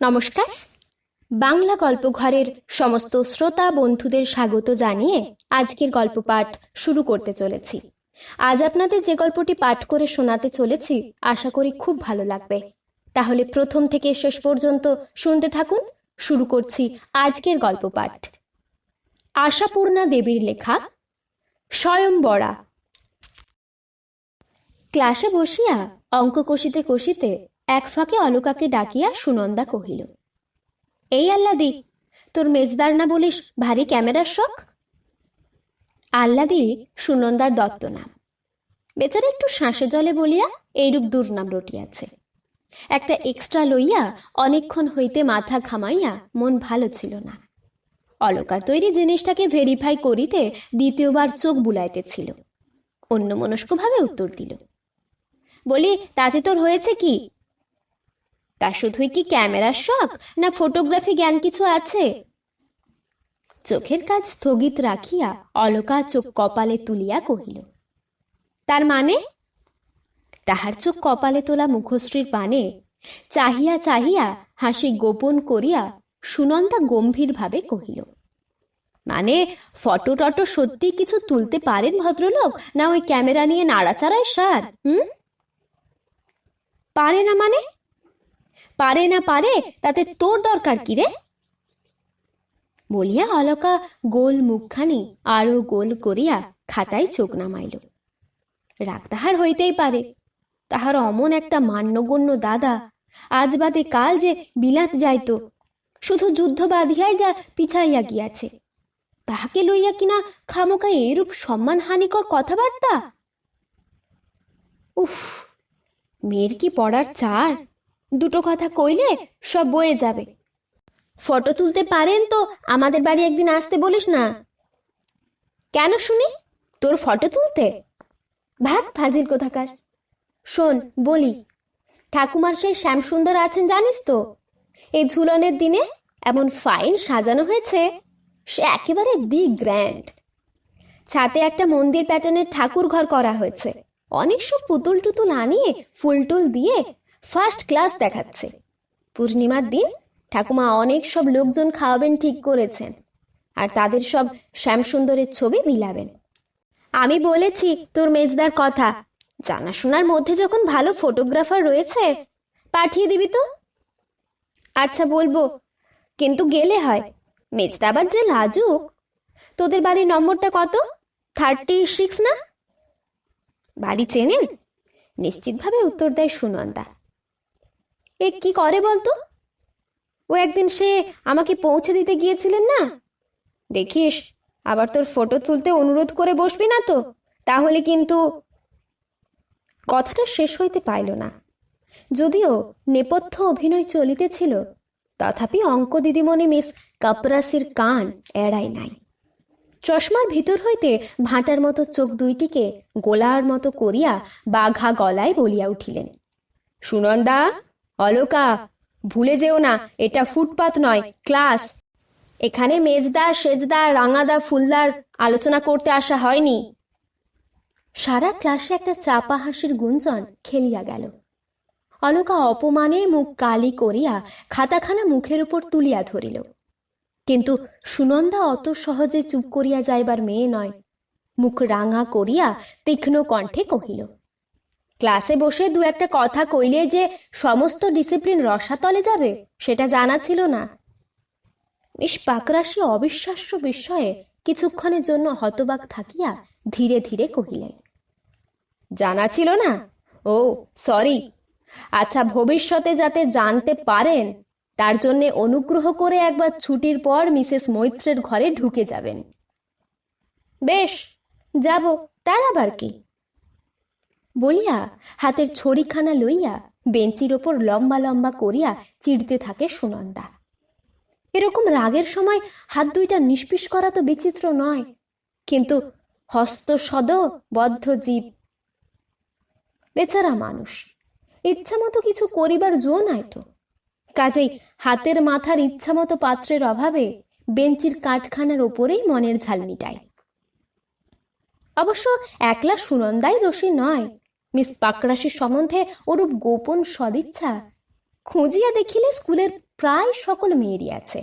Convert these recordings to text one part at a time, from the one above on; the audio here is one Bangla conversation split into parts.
নমস্কার। বাংলা গল্প ঘরের সমস্ত শ্রোতা বন্ধুদের স্বাগত জানিয়ে আজকের গল্প পাঠ শুরু করতে চলেছি। আজ আপনাদের যে গল্পটি পাঠ করে শোনাতে চলেছি, আশা করি খুব ভালো লাগবে। তাহলে প্রথম থেকে শেষ পর্যন্ত শুনতে থাকুন, শুরু করছি আজকের গল্প পাঠ। আশাপূর্ণা দেবীর লেখা স্বয়ংবরা ক্লাসে বসিয়া অঙ্ক কষিতে কষিতে এক ফাঁকে অলকাকে ডাকিয়া সুনন্দা কহিল, এই আল্লাদি, তোর মেজদার না বলিস ভারী ক্যামেরার শখ? আল্লাদি সুনন্দার দত্ত নাম। বেচারা একটু শ্বাসে জলে বলিয়া এইরূপ দুর্নাম রটিয়াছে। একটা এক্সট্রা লইয়া অনেকক্ষণ হইতে মাথা ঘামাইয়া মন ভালো ছিল না। অলকার তৈরি জিনিসটাকে ভেরিফাই করিতে দ্বিতীয়বার চোখ বুলাইতেছিল। অন্য মনস্কভাবে উত্তর দিল, বলি, তাতে তোর হয়েছে কি? তা শুধুই কি ক্যামেরার শখ না ফটোগ্রাফি জ্ঞান কিছু আছে? চোখের কাজ স্থগিত রাখিয়া অলকা চোখ কপালে তুলিয়া কহিল, তার মানে? তাহার চোখ কপালে তোলা মুখশ্রীর পানে চাহিয়া চাহিয়া হাসি গোপন করিয়া সুনন্দা গম্ভীরভাবে কহিল মানে ফটো টটো সত্যি কিছু তুলতে পারেন ভদ্রলোক? না ওই ক্যামেরা নিয়ে নাড়াচাড়ায় সার, হুম? পারে না মানে? পারে না পারে, তাতে তোর দরকার কি রে? বলিয়া অলকা গোল মুখখানি আরও গোল করিয়া খাতায় চোখ নামাইল। রাগ তাহার হইতেই পারে। তাহার অমন একটা মান্যগণ্য দাদা, আজ বাদে কাল যে বিলাত যাইত, শুধু যুদ্ধ বাঁধিয়াই যা পিছাইয়া গিয়াছে। তাহাকে লইয়া কিনা খামোকা এরূপ সম্মানহানিকর কথাবার্তা? উফ, মেয়ের কি পড়ার চার? দুটো কথা কইলে সব বয়ে যাবে। ফটো তুলতে পারেন তো, আমাদের বাড়ি একদিন আসতে বলিস না। কেন শুনি? তোর ফটো তুলতে? ভাগ ফাজিল কোথাকার? শোন, বলি, ঠাকুমার সেই শ্যামসুন্দর আছেন জানিস তো? এই ঝুলনের দিনে এমন ফাইন সাজানো হয়েছে, সে একেবারে দি গ্র্যান্ড। ছাতে একটা মন্দির প্যাটার্নের ঠাকুর ঘর করা হয়েছে। অনেক সব পুতুল টুতুল আনিয়ে ফুলটুল দিয়ে ফার্স্ট ক্লাস দেখাচ্ছে। পূর্ণিমার দিন ঠাকুমা অনেক সব লোকজন খাওয়াবেন ঠিক করেছেন আর তাদের সব শ্যামসুন্দরের ছবি মিলাবেন। আমি বলেছি, তোর মেজদার কথা। জানাশোনার মধ্যে যখন ভালো ফটোগ্রাফার রয়েছে, পাঠিয়ে দিবি তো? আচ্ছা বলব। কিন্তু গেলে হয়। মেজদা আবার যে লাজুক। তোদের বাড়ির নম্বরটা কত? থার্টি সিক্স না? বাড়ি চেনেন? নিশ্চিতভাবে উত্তর দেয় সুনন্দা। এ কি করে বলতো? ও একদিন সে আমাকে পৌঁছে দিতে গিয়েছিলেন না? দেখিস, আবার তোর ফটো তুলতে অনুরোধ করে বসবি না তো? তাহলে কিন্তু কথাটা শেষ হইতে পাইল না। যদিও নেপথ্য অভিনয় চলিতেছিল, তথাপি অঙ্ক দিদিমণি মিস কাপরাসির কান এড়াই নাই। চশমার ভিতর হইতে ভাঁটার মতো চোখ দুইটিকে গোলার মতো করিয়া বাঘা গলায় বলিয়া উঠিলেন, সুনন্দা অলকা ভুলে যেও না এটা ফুটপাত নয় ক্লাস। এখানে মেজদা সেজদা রাঙাদা ফুলদার আলোচনা করতে আসা হয়নি। সারা ক্লাসে একটা চাপা হাসির গুঞ্জন খেলিয়া গেল। অলোকা অপমানে মুখ কালি করিয়া খাতাখানা মুখের উপর তুলিয়া ধরিল। কিন্তু সুনন্দা অত সহজে চুপ করিয়া যাইবার মেয়ে নয়। মুখ রাঙা করিয়া তীক্ষ্ণ কণ্ঠে কহিল ক্লাসে বসে দু একটা কথা কইলে যে সমস্ত ডিসিপ্লিন রসাতলে যাবে, সেটা জানা ছিল না। মিস পাকরাশি অবিশ্বাস্য বিস্ময়ে কিছুক্ষণের জন্য হতবাক থাকিয়া ধীরে ধীরে কহিলেন, জানা ছিল না? ও, সরি। আচ্ছা ভবিষ্যতে যাতে জানতে পারেন, তার জন্য অনুগ্রহ করে একবার ছুটির পর মিসেস মৈত্রের ঘরে ঢুকে যাবেন। বেশ, যাব, তার আবার কি? বলিয়া হাতের ছড়িখানা লইয়া বেঞ্চির ওপর লম্বা লম্বা করিয়া চিড়তে থাকে সুনন্দা। এরকম রাগের সময় হাত দুইটা নিষ্পিস করা তো বিচিত্র নয়, কিন্তু হস্ত সদ বদ্ধ জীব। বেচারা মানুষ, ইচ্ছা মতো কিছু করিবার জো নাই তো। কাজেই হাতের মাথার ইচ্ছামতো পাত্রের অভাবে বেঞ্চির কাঠখানার ওপরেই মনের ঝাল মিটায়। অবশ্য একলা সুনন্দাই দোষী নয় মিস পাকরাশির সম্বন্ধে ওরূপ গোপন সদিচ্ছা খুঁজিয়া দেখিলে স্কুলের প্রায় সকল মেয়েরই আছে।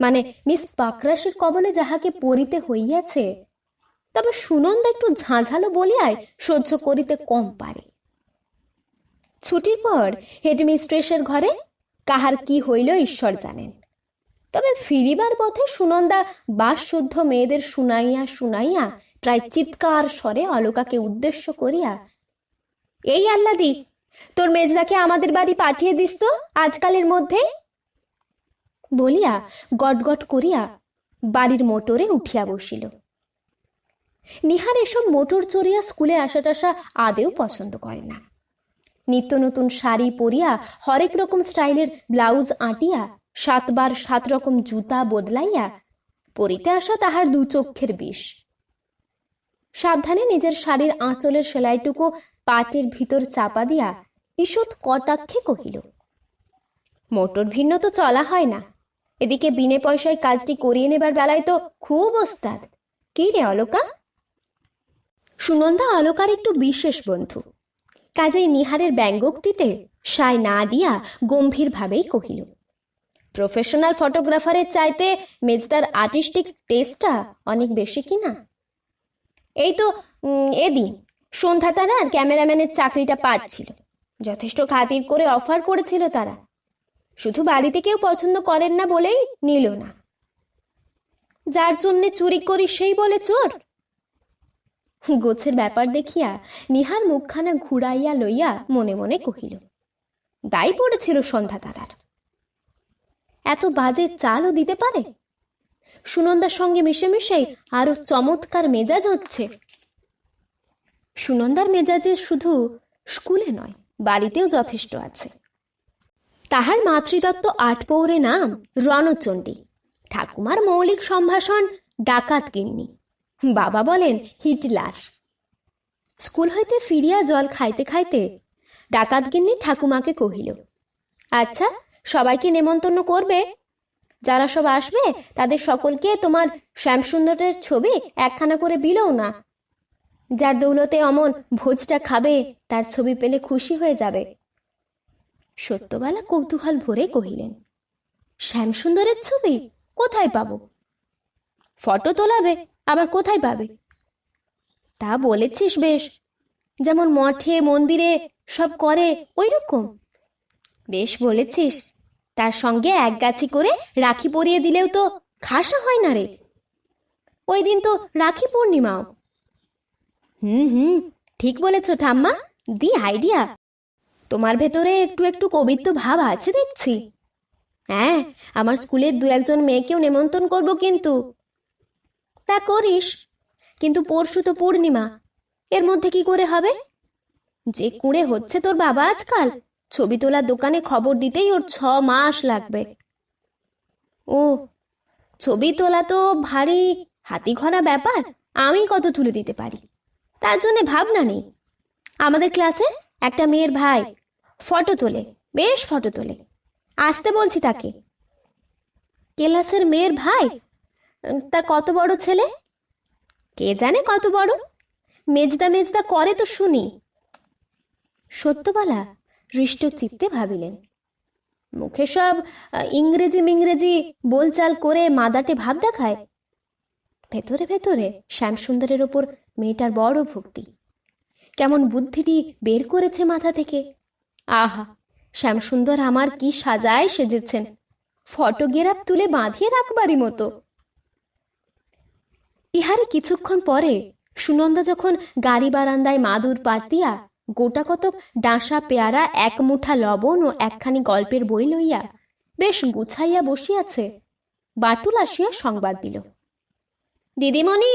মানে মিস পাকরাশের কবলে যাহাকে পড়িতে হইয়াছে, তবে সুনন্দা একটু ঝাঁঝালো বলিয়ায় সহ্য করিতে কম পারে। ছুটির পর হেডমিস্ট্রেসের ঘরে কাহার কি হইল ঈশ্বর জানেন। তবে ফিরিবার পথে সুনন্দা বাসশুদ্ধ মেয়েদের শুনাইয়া শুনাইয়া প্রায় চিৎকার স্বরে অলকাকে উদ্দেশ্য করিয়া এই আল্লাদি তোর মেজদাকে আমাদের বাড়ি পাঠিয়ে দিস তো আজকালের মধ্যে? বলিয়া গটগট করিয়া বাড়ির মোটরে উঠিয়া বসিল। নিহার এসব মোটর চড়িয়া স্কুলে আসা টাসা আদেও পছন্দ করে না। নিত্য নতুন শাড়ি পরিয়া হরেক রকম স্টাইলের ব্লাউজ আঁটিয়া সাতবার সাত রকম জুতা বদলাইয়া পরিতে আসা তাহার দু চক্ষের বিষ। সাবধানে নিজের শাড়ির আঁচলের সেলাইটুকু পাটের ভিতর চাপা দিয়া ঈষৎ কটাক্ষে কহিল, মোটর ভিন্ন তো চলা হয় না। এদিকে বিনে পয়সায় কাজটি করিয়ে নেবার বেলায় তো খুব ওস্তাদ। কি রে অলোকা? সুনন্দা অলকার একটু বিশেষ বন্ধু। কাজেই নিহারের ব্যঙ্গোক্তিতে সায় না দিয়া গম্ভীরভাবেই কহিল, প্রফেশনাল ফটোগ্রাফারের চাইতে মেজদার আর্টিস্টিক টেস্টটা অনেক বেশি কি না? এই তো এদিন সন্ধ্যা তারা আর ক্যামেরাম্যানের চাকরিটা পাচ্ছিল। যথেষ্ট খাতির করে অফার করেছিল তারা। শুধু বাড়িতে কেউ পছন্দ করেন না বলেই নিল না। যার জন্যে চুরি করি সেই বলে চোর। গোছের ব্যাপার দেখিয়া নিহার মুখখানা ঘুরাইয়া লইয়া মনে মনে কহিল, দায় পড়েছিল সন্ধ্যা তারার। এত বাজে চালও দিতে পারে? সুনন্দার সঙ্গে মিশে মিশেই আরও চমৎকার মেজাজ হচ্ছে। সুনন্দার মেজাজে শুধু স্কুলে নয়, বাড়িতেও যথেষ্ট আছে। তাহার মাতৃদত্ত আটপৌরে নাম রণচণ্ডী, ঠাকুমার মৌলিক সম্ভাষণ ডাকাত গিন্নি, বাবা বলেন হিটলার। স্কুল হইতে ফিরিয়া জল খাইতে খাইতে ডাকাত গিন্নি ঠাকুমাকে কহিল আচ্ছা সবাইকে নেমন্তন্ন করবে? যারা সব আসবে, তাদের সকলকে তোমার শ্যামসুন্দরের ছবি একখানা করে বিলও না। যার দৌলতে অমন ভোজটা খাবে, তার ছবি পেলে খুশি হয়ে যাবে। সত্যবালা কৌতূহল ভরে কহিলেন, শ্যামসুন্দরের ছবি? কোথায় পাবো? ফটো তোলাবে, আবার কোথায় পাবে? তা বলেছিস বেশ, যেমন মঠে, মন্দিরে সব করে ওই রকম বেশ বলেছিস, তার সঙ্গে এক গাছি করে রাখি পরিয়ে দিলেও তো খাসা হয় না রে। ওই দিন তো রাখি পূর্ণিমাও হুম হুম, ঠিক বলেছ ঠাম্মা, দি আইডিয়া। তোমার ভেতরে একটু একটু কবিত্ব ভাব আছে দেখছি। হ্যাঁ আমার স্কুলের দু একজন মেয়েকেও নেমন্তন্ন করব কিন্তু। তা করিস, কিন্তু পরশু তো পূর্ণিমা, এর মধ্যে কি করে হবে? যে কুঁড়ে হচ্ছে তোর বাবা আজকাল, ছবি তোলার দোকানে খবর দিতেই ওর ছ মাস লাগবে। ও, ছবি তোলা তো ভারী হাতি ঘরা ব্যাপার, আমি কত তুলে দিতে পারি? তার জন্য ভাবনা নেই। আমাদের ক্লাসে একটা মেয়ের ভাই ফটো তোলে, বেশ ফটো তোলে। আসতে বলছি তাকে। ক্লাসের মেয়ের ভাই? তা কত বড় ছেলে? কে জানে কত বড়? মেজদা মেজদা করে তো শুনি। সত্যবালা হৃষ্ট চিত্তে ভাবিলেন। মুখে সব ইংরেজি মিংরেজি বলচাল করে মাদাটে ভাব দেখায়। ভেতরে ভেতরে শ্যামসুন্দরের ওপর মেয়েটার বড় ভক্তি। কেমন বুদ্ধিটি বের করেছে মাথা থেকে। আহা, শ্যামসুন্দর আমার কি সাজায় সেজেছেন। ফটোগ্রাফ তুলে বাঁধিয়ে রাখবারই মতো। ইহারে কিছুক্ষণ পরে সুনন্দা যখন গাড়ি বারান্দায় মাদুর পাতিয়া, গোটা কত ডাঁসা পেয়ারা, এক মুঠা লবণ ও একখানি গল্পের বই লইয়া বেশ গুছাইয়া বসিয়াছে। বাটুল আসিয়া সংবাদ দিল। দিদিমণি,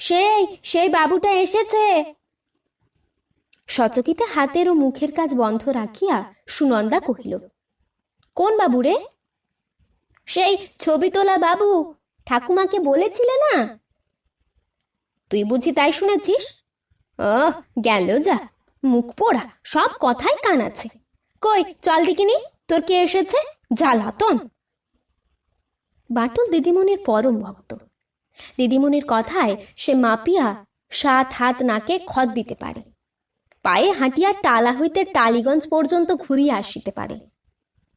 সেই সেই বাবুটা এসেছে। সচকিতে হাতের ও মুখের কাজ বন্ধ রাখিয়া সুনন্দা কহিল, কোন বাবু রে? সেই ছবি তোলা বাবু, ঠাকুমাকে বলেছিলে না? তুই বুঝি তাই শুনেছিস? ও গেল যা, মুখ পোড়া, সব কথাই কান আছে। কই, চল দিকিনি তোর কে এসেছে? জ্বালাতন। বাটুল দিদিমণির পরম ভক্ত। দিদিমণির কথায় সে মাপিয়া সাত হাত নাকে খত দিতে পারে। পায়ে হাঁটিয়া টালা হইতে টালিগঞ্জ পর্যন্ত ঘুরিয়া আসিতে পারে।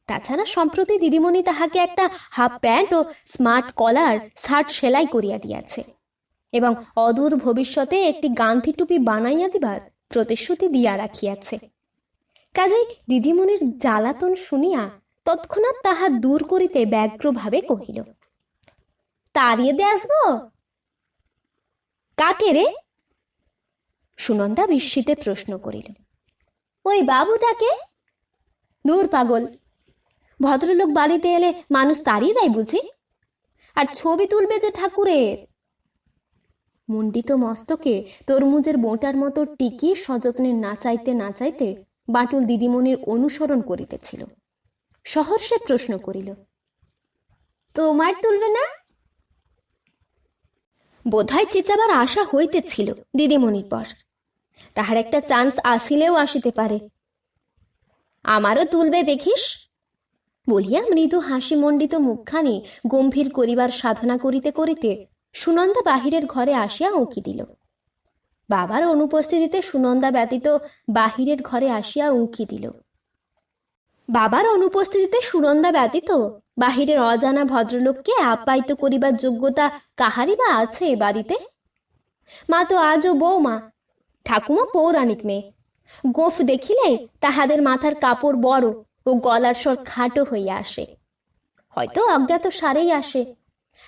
তাছাড়া সম্প্রতি দিদিমণি তাহাকে একটা হাফ প্যান্ট ও স্মার্ট কলার শার্ট সেলাই করিয়া দিয়াছে এবং অদূর ভবিষ্যতে একটি গান্ধী টুপি বানাইয়া দিবার প্রতিশ্রুতি দিয়া রাখিয়াছে। কাজেই দিদিমণির জ্বালাতন শুনিয়া তৎক্ষণাৎ তাহা দূর করিতে ব্যগ্রভাবে কহিল তাড়িয়ে দে আসব কাকে রে? সুনন্দা বিস্মিতে প্রশ্ন করিল। ওই বাবুটাকে দূর পাগল। ভদ্রলোক বাড়িতে এলে মানুষ তাড়িয়ে দেয় বুঝি? আর ছবি তুলবে যে ঠাকুরের? মুন্ডিত মস্তকে তরমুজের বোঁটার মতো টিকি সযত্নে নাচাইতে নাচাইতে বাটুল দিদিমণির অনুসরণ করিতেছিল। সহর্ষে প্রশ্ন করিল, তোমার তুলবে না? বোধহয় চেঁচাবার আশা হইতেছিল দিদিমণির পর। তাহার একটা চান্স আসিলেও আসিতে পারে। আমারও তুলবে দেখিস? বলিয়া মৃদু হাসি মণ্ডিত মুখখানি গম্ভীর করিবার সাধনা করিতে করিতে সুনন্দা বাহিরের ঘরে আসিয়া উঁকি দিল। বাবার অনুপস্থিতিতে সুনন্দা ব্যতীত বাহিরের ঘরে আসিয়া উঁকি দিল। বাবার অনুপস্থিতিতে সুনন্দা ব্যতীত বাহিরের অজানা ভদ্রলোককে আপ্যায়িত করিবার যোগ্যতা কাহারই বা আছে এ বাড়িতে? মা তো আজও বৌমা, ঠাকুমা পৌরাণিক মেয়ে। গোফ দেখিলে তাহাদের মাথার কাপড় বড় ও গলার স্বর খাটো হইয়া আসে। হয়তো অজ্ঞাত সারেই আসে।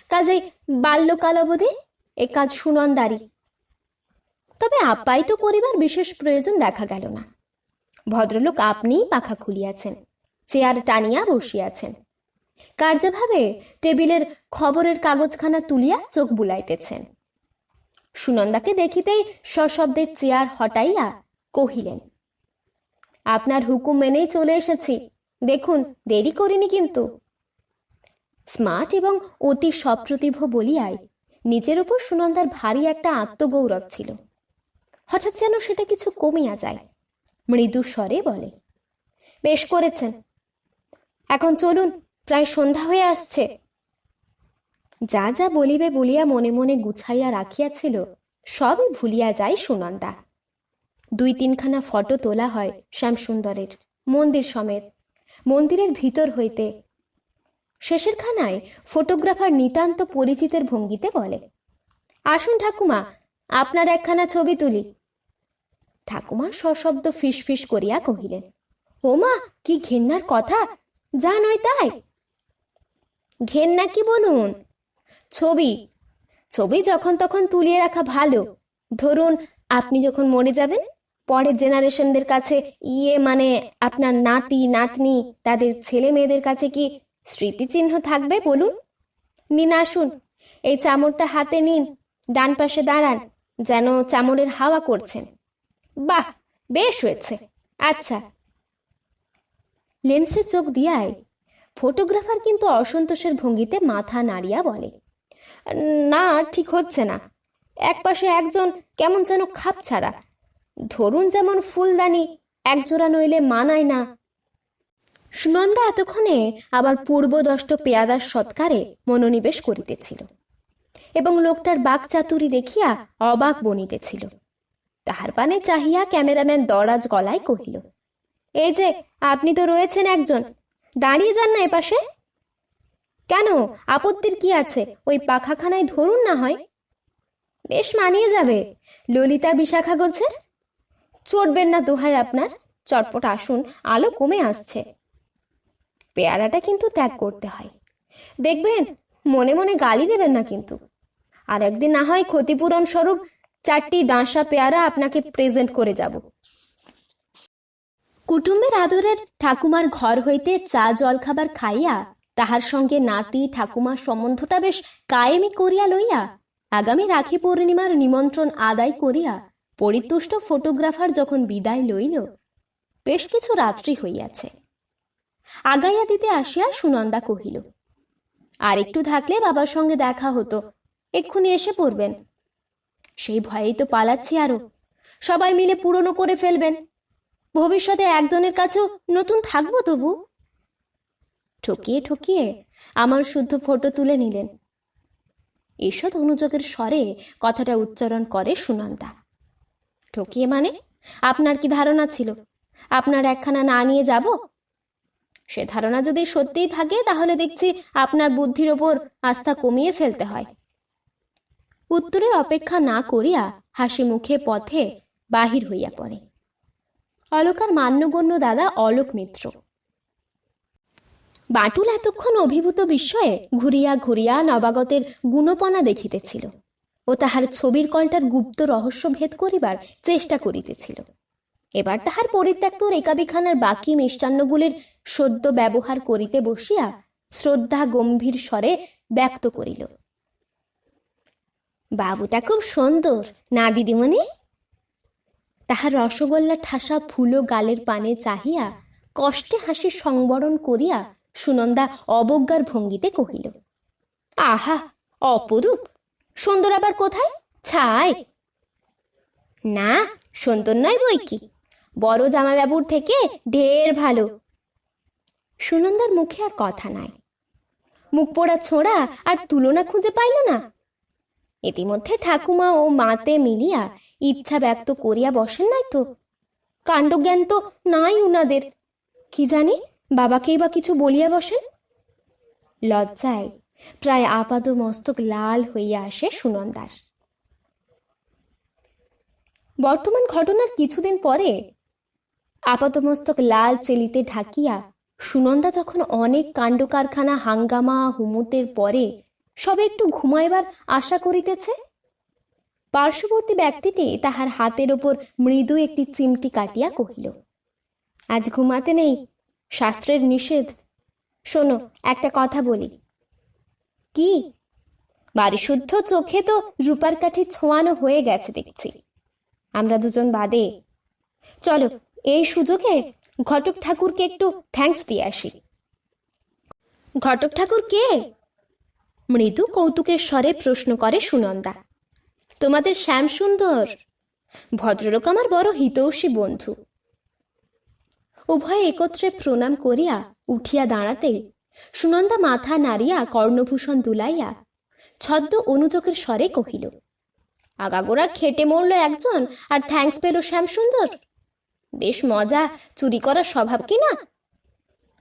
কাজেই বাল্যকাল অবধি এ কাজ সুনন্দারি তবে আপ্যায়িত করিবার বিশেষ প্রয়োজন দেখা গেল না। ভদ্রলোক আপনিই পাখা খুলিয়াছেন। চেয়ার টানিয়া বসিয়াছেন। কার্যভাবে টেবিলের খবরের কাগজখানা তুলিয়া চোখ বুলাইতেছেন। সুনন্দাকে দেখিতেই সশব্দে চেয়ার হটাইয়া কহিলেন, আপনার হুকুম মেনেই চলে এসেছি। দেখুন, দেরি করিনি কিন্তু। স্মার্ট এবং অতি সপ্রতিভ বলিয়াই নিজের উপর সুনন্দার ভারী একটা আত্মগৌরব ছিল। হঠাৎ যেন সেটা কিছু কমিয়া যায়। মৃদু স্বরে বলে, বেশ করেছেন। এখন চলুন, প্রায় সন্ধ্যা হয়ে আসছে। যা যা বলিবে বলিয়া মনে মনে গুছাইয়া রাখিয়াছিল সবই ভুলিয়া যায় সুনন্দা। দুই তিনখানা ফটো তোলা হয় শ্যামসুন্দরের, মন্দির সমেত। মন্দিরের ভিতর হইতে শেষের খানায় ফটোগ্রাফার নিতান্ত পরিচিতের ভঙ্গিতে বলে, আসুন ঠাকুমা, আপনার একখানা ছবি তুলি। ঠাকুমা সশব্দ ফিস ফিস করিয়া কহিলেন, ওমা, কি ঘেন্নার কথা! যা নয় তাই। ঘেন্না কি বলুন? ছবি। ছবি যখন তখন তুলিয়ে রাখা ভালো। ধরুন, আপনি যখন মরে যাবেন, পরের জেনারেশনদের কাছে ইয়ে মানে আপনার নাতি, নাতনি, তাদের ছেলে মেয়েদের কাছে কি স্মৃতিচিহ্ন থাকবে বলুন? নিন, আসুন, এই চামড়টা হাতে নিন, ডান পাশে দাঁড়ান, যেন চামড়ের হাওয়া করছেন। বাহ, বেশ হয়েছে। আচ্ছা লেন্সে চোখ দিয়াই। ফটোগ্রাফার কিন্তু অসন্তোষের ভঙ্গিতে মাথা নাড়িয়া বলে, না, ঠিক হচ্ছে না। এক পাশে একজন কেমন যেন খাপ ছাড়া। ধরুন যেমন ফুলদানি, একজোড়া নইলে মানায় না। সুনন্দা এতক্ষণে আবার পূর্বদষ্ট পেয়াদার সৎকারে মনোনিবেশ করিতেছিল এবং লোকটার বাকচাতুরি দেখিয়া অবাক বনিতেছিল। তাহার পানে চাহিয়া ক্যামেরাম্যান দরাজ গলায় কহিল এই যে, আপনি তো রয়েছেন একজন। দাঁড়িয়ে যান না এপাশে। কেন? আপত্তির কি আছে? ওই পাখাখানায় ধরুন না হয়। বেশ মানিয়ে যাবে। ললিতা বিশাখা গোছের? চড়বেন না দোহাই আপনার। চটপট আসুন, আলো কমে আসছে। পেয়ারাটা কিন্তু ত্যাগ করতে হয়। দেখবেন, মনে মনে গালি দেবেন না কিন্তু। আর একদিন না হয় ক্ষতিপূরণ স্বরূপ চারটি ডাঁসা পেয়ারা আপনাকে প্রেজেন্ট করে যাব। কুটুম্বের আদরের ঠাকুমার ঘর হইতে চা জল খাবার খাইয়া তাহার সঙ্গে নাতি ঠাকুমার সম্বন্ধটা বেশ কায়েমি করিয়া লইয়া আগামী রাখি পূর্ণিমার নিমন্ত্রণ আদায় করিয়া পরিতুষ্ট ফটোগ্রাফার যখন বিদায় লইল, বেশ কিছু রাত্রি হইয়াছে। আগাইয়া দিতে আসিয়া সুনন্দা কহিল, আর একটু থাকলে বাবার সঙ্গে দেখা হতো, এক্ষুনি এসে পড়বেন। সেই ভয়েই তো পালাচ্ছি আরও। সবাই মিলে পুরনো করে ফেলবেন। ভবিষ্যতে একজনের কাছেও নতুন থাকব তবু? ঠকিয়ে ঠকিয়ে আমার শুদ্ধ ফটো তুলে নিলেন। ঈষৎ অনুযোগের স্বরে কথাটা উচ্চারণ করে সুনন্দা ঠকিয়ে মানে? আপনার কি ধারণা ছিল? আপনার একখানা না নিয়ে যাব? সে ধারণা যদি সত্যিই থাকে, তাহলে দেখছি আপনার বুদ্ধির ওপর আস্থা কমিয়ে ফেলতে হয়। উত্তরের অপেক্ষা না করিয়া হাসি মুখে পথে বাহির হইয়া পড়ে। অলকার মান্যগণ্য দাদা অলোক মিত্র। বাটুল এতক্ষণ অভিভূত বিস্ময়ে ঘুরিয়া ঘুরিয়া নবাগতের গুণপনা দেখিতেছিল ও তাহার ছবির কলটার গুপ্ত রহস্য ভেদ করিবার চেষ্টা করিতেছিল। এবার তাহার পরিত্যক্ত রেকাবিখানার বাকি মিষ্টান্নগুলির সদ্য ব্যবহার করিতে বসিয়া শ্রদ্ধা গম্ভীর স্বরে ব্যক্ত করিল, বাবুটা খুব সুন্দর, না দিদিমণি? তাহার রসগোল্লা ঠাসা ফুলো গালের পানে চাহিয়া কষ্টে হাসি সংবরণ করিয়া সুনন্দা অবজ্ঞার ভঙ্গিতে কহিল, আহা, অপরূপ! সুন্দর আবার কোথায়? ছাই! না, সুন্দর নয় বই কি? বড় জামাইবাবুর থেকে ঢের ভালো। সুনন্দার মুখে আর কথা নাই। মুখ পোড়া ছোঁড়া আর তুলনা খুঁজে পাইল না। ইতিমধ্যে ঠাকুমা ও মাতে মিলিয়া ইচ্ছা ব্যক্ত করিয়া বসেন নাই তো? কাণ্ডজ্ঞান তো নাই উনাদের। কি জানি, বাবাকেই বা কিছু বলিয়া বসেন? লজ্জায় প্রায় আপাদ মস্তক লাল হইয়া আসে সুনন্দার বর্তমান ঘটনার কিছুদিন পরে আপাতমস্তক লাল চেলিতে ঢাকিয়া সুনন্দা যখন অনেক কাণ্ড কারখানা হাঙ্গামা হুমুতের পরে সবে একটু ঘুমাইবার আশা করিতেছে? পার্শ্ববর্তী ব্যক্তিটি তাহার হাতের ওপর মৃদু একটি চিমটি কাটিয়া কহিল, আজ ঘুমাতে নেই, শাস্ত্রের নিষেধ। শোনো, একটা কথা বলি। কি? বাড়িশুদ্ধ চোখে তো রূপার কাঠি ছোঁয়ানো হয়ে গেছে দেখছি। আমরা দুজন বাদে। চলো, এই সুযোগে ঘটক ঠাকুরকে একটু থ্যাঙ্কস দিয়ে আসি। ঘটক ঠাকুর কে? মৃদু কৌতুকের স্বরে প্রশ্ন করে সুনন্দা। তোমাদের শ্যাম সুন্দর? ভদ্রলোক আমার বড় হিতৌষী বন্ধু। উভয়ে একত্রে প্রণাম করিয়া উঠিয়া দাঁড়াতেই সুনন্দা মাথা নাড়িয়া কর্ণভূষণ দুলাইয়া ছদ্ম অনুযোগের স্বরে কহিল, আগাগোড়া খেটে মরল একজন, আর থ্যাঙ্কস পেল শ্যামসুন্দর বেশ মজা, চুরি করার স্বভাব কি না?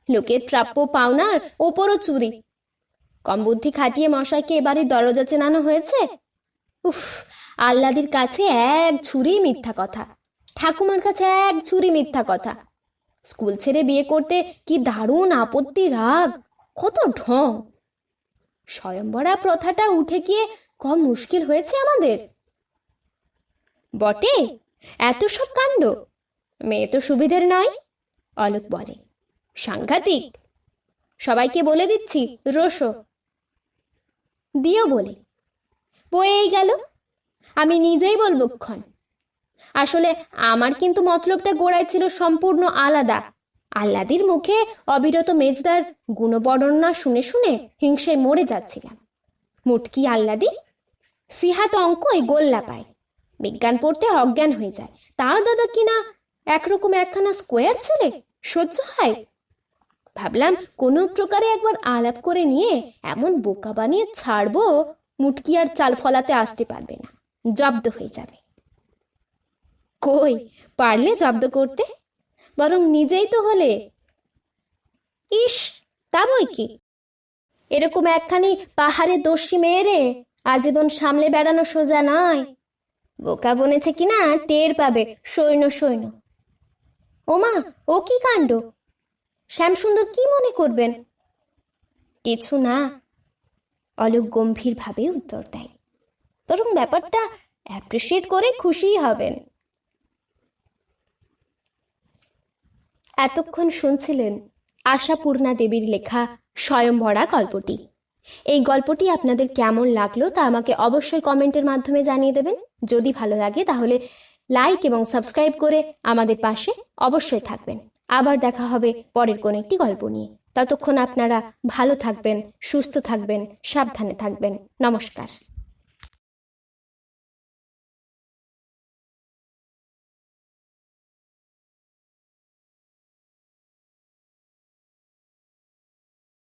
লোকের প্রাপ্য পাওনার ওপরও চুরি। কম বুদ্ধি খাটিয়ে মশাইকে এবারে দরজা চেনানো হয়েছে? উফ আল্লাদির কাছে এক ছুরি মিথ্যা কথা। ঠাকুমার কাছে এক ছুরি মিথ্যা কথা। স্কুল ছেড়ে বিয়ে করতে কি দারুণ আপত্তি, রাগ, কত ঢং। স্বয়ম্বরা প্রথাটা উঠে গিয়ে কম মুশকিল হয়েছে আমাদের। বটে, এত সব কাণ্ড। মেয়ে তো সুবিধের নয়, অলোক বলে। সাংঘাতিক। সবাইকে বলে দিচ্ছি রোশো দিও বলে। বয়েই গেল। আমি নিজেই বলব ক্ষণ। আসলে আমার কিন্তু মতলবটা গোড়ায় ছিল সম্পূর্ণ আলাদা। আল্লাদির মুখে অবিরত মেজদার গুণবর্ণনা শুনে শুনে হিংসে মরে যাচ্ছিলাম। মুটকি আল্লাদি ফিহাত অঙ্ক অঙ্কই গোল্লা পায় বিজ্ঞান পড়তে অজ্ঞান হয়ে যায়। তার দাদা কিনা একরকম একখানা স্কোয়ার ছেলে? সহ্য হয়? ভাবলাম কোনো প্রকারে একবার আলাপ করে নিয়ে এমন বোকা বানিয়ে ছাড়বো মুটকি আর চাল ফলাতে আসতে পারবে না। জব্দ হয়ে যাবে। কই, পারলে জব্দ করতে? বরং নিজেই তো হলে। ইস, তা বই কি? এরকম একখানি পাহাড়ে দস্যি মেয়েরে আজীবন সামলে বেড়ানো সোজা নয়। বোকা বনেছে কিনা, টের পাবে সৈন্য সৈন্য। ওমা, ও কি কাণ্ড? শ্যামসুন্দর কি মনে করবেন? কিছু না অলোক গম্ভীরভাবে উত্তর দেয়। বরং ব্যাপারটা অ্যাপ্রিসিয়েট করে খুশিই হবেন। এতক্ষণ শুনছিলেন আশাপূর্ণা দেবীর লেখা স্বয়ংভরা গল্পটি। এই গল্পটি আপনাদের কেমন লাগল তা আমাকে অবশ্যই কমেন্টের মাধ্যমে জানিয়ে দেবেন। যদি ভালো লাগে তাহলে লাইক এবং সাবস্ক্রাইব করে আমাদের পাশে অবশ্যই থাকবেন। আবার দেখা হবে পরের কোন একটি গল্প নিয়ে। ততক্ষণ আপনারা ভালো থাকবেন সুস্থ থাকবেন সাবধানে থাকবেন। নমস্কার।